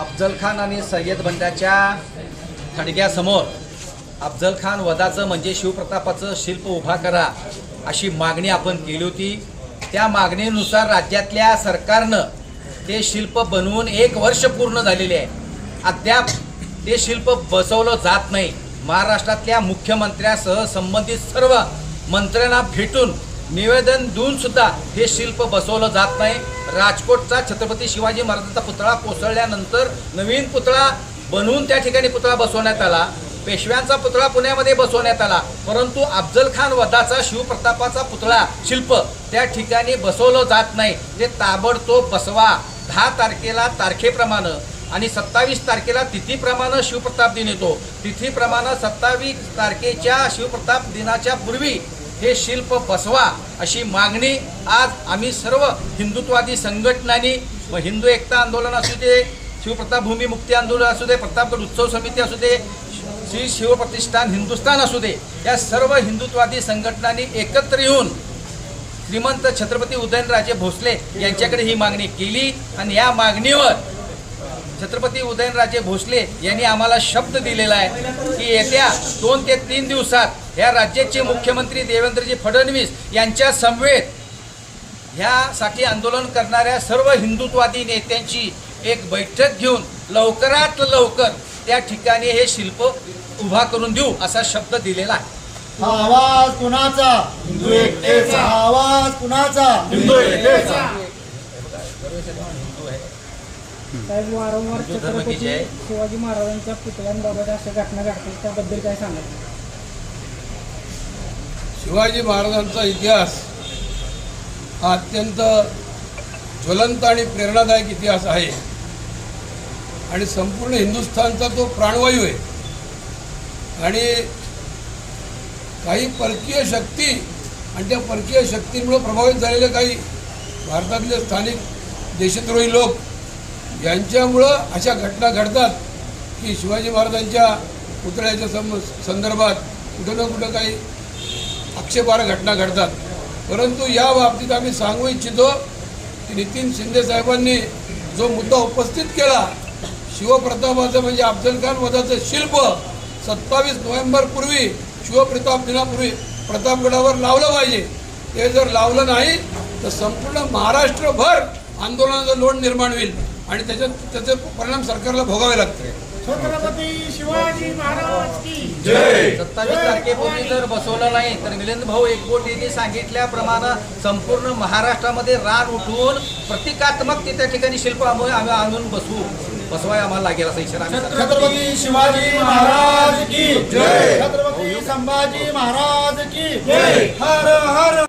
अफजल खान आणि सय्यद बंड्याच्या थडग्यासमोर अफजल खान वधाचं म्हणजे शिवप्रतापाचं शिल्प उभा करा अशी मागणी आपण केली होती. त्या मागणीनुसार राज्यातल्या सरकारनं ते शिल्प बनवून एक वर्ष पूर्ण झालेले आहे. अद्याप ते शिल्प बसवलं जात नाही. महाराष्ट्रातल्या मुख्यमंत्र्यासह संबंधित सर्व मंत्र्यांना भेटून निवेदन देऊन सुद्धा हे शिल्प बसवलं जात नाही. राजकोटचा छत्रपती शिवाजी महाराजांचा पुतळा कोसळल्यानंतर नवीन पुतळा बनवून त्या ठिकाणी पुतळा बसवण्यात आला. पेशव्यांचा पुतळा पुण्यामध्ये बसवण्यात आला. परंतु अफजल खान वधाचा शिवप्रतापाचा पुतळा शिल्प त्या ठिकाणी बसवलं जात नाही. ते ताबडतोब बसवा. दहा तारखेला तारखेप्रमाणे आणि सत्तावीस तारखेला तिथीप्रमाणे शिवप्रताप दिन येतो. तिथीप्रमाणे सत्तावीस तारखेच्या शिवप्रताप दिनाच्या पूर्वी हे शिल्प बसवा अशी मागणी आज आम्ही सर्व हिंदुत्वादी संघटनांनी व हिंदू एकता आंदोलन असू दे शिवप्रताप भूमी मुक्ती आंदोलन असू दे प्रतापगड उत्सव समिती असू दे श्री शिवप्रतिष्ठान हिंदुस्थान असू दे या सर्व हिंदुत्वादी संघटनांनी एकत्र येऊन श्रीमंत छत्रपती उदयनराजे भोसले यांच्याकडे ही मागणी केली आणि या मागणीवर छत्रपती उदयनराजे भोसले यांनी आम्हाला शब्द दिलेला आहे की येत्या दोन ते तीन दिवसात या राज्याचे मुख्यमंत्री देवेंद्रजी फडणवीस यांच्या समवेत ह्यासाठी आंदोलन करणाऱ्या सर्व हिंदुत्वादी नेत्यांची एक बैठक घेऊन लवकरात लवकर त्या ठिकाणी हे शिल्प उभा करून देऊ असा शब्द दिलेला आहे. हा आवाज कुणाचा? हिंदू एकतेचा. आवाज कुणाचा? हिंदू एकतेचा. साहेब वारंवार की छत्रपती. शिवाजी महाराजांच्या पुतळ्यांबाबत अशा घटना घडतात. त्याबद्दल काय सांगाल? शिवाजी महाराजांचा इतिहास हा अत्यंत ज्वलंत आणि प्रेरणादायक इतिहास आहे. आणि संपूर्ण हिंदुस्थानचा तो प्राणवायू आहे. आणि काही परकीय शक्ती आणि त्या परकीय शक्तींमुळे प्रभावित झालेले काही भारतातले स्थानिक देशद्रोही लोक यांच्यामुळं अशा घटना घडतात की शिवाजी महाराजांच्या पुतळ्याच्या सम संदर्भात कुठं ना कुठं काही आक्षेपार्ह घटना घडतात. परंतु या बाबतीत आम्ही सांगू इच्छितो की नितीन शिंदे साहेबांनी जो मुद्दा उपस्थित केला शिवप्रतापाचं म्हणजे अफजल खान वधाचं शिल्प सत्तावीस नोव्हेंबरपूर्वी शिवप्रताप दिनापूर्वी प्रतापगडावर लावलं पाहिजे. ते जर लावलं नाही तर संपूर्ण महाराष्ट्रभर आंदोलनाचं लोण निर्माण होईल. आणि त्याच्यात त्याचे परिणाम सरकारला भोगावे लागतील छत्रपती शिवाजी महाराज की जय. सत्तावीस तारखेपूर्वी जर बसवलं नाही तर मिलिंद भाऊ एकबोट यांनी सांगितल्याप्रमाणे संपूर्ण महाराष्ट्रामध्ये रान उठवून प्रतिकात्मक ते त्या ठिकाणी शिल्प आम्ही आणून बसवू बसवाय आम्हाला लागेल असा इशारा छत्रपती शिवाजी महाराज की जय. छत्रपती संभाजी महाराज की जय. हर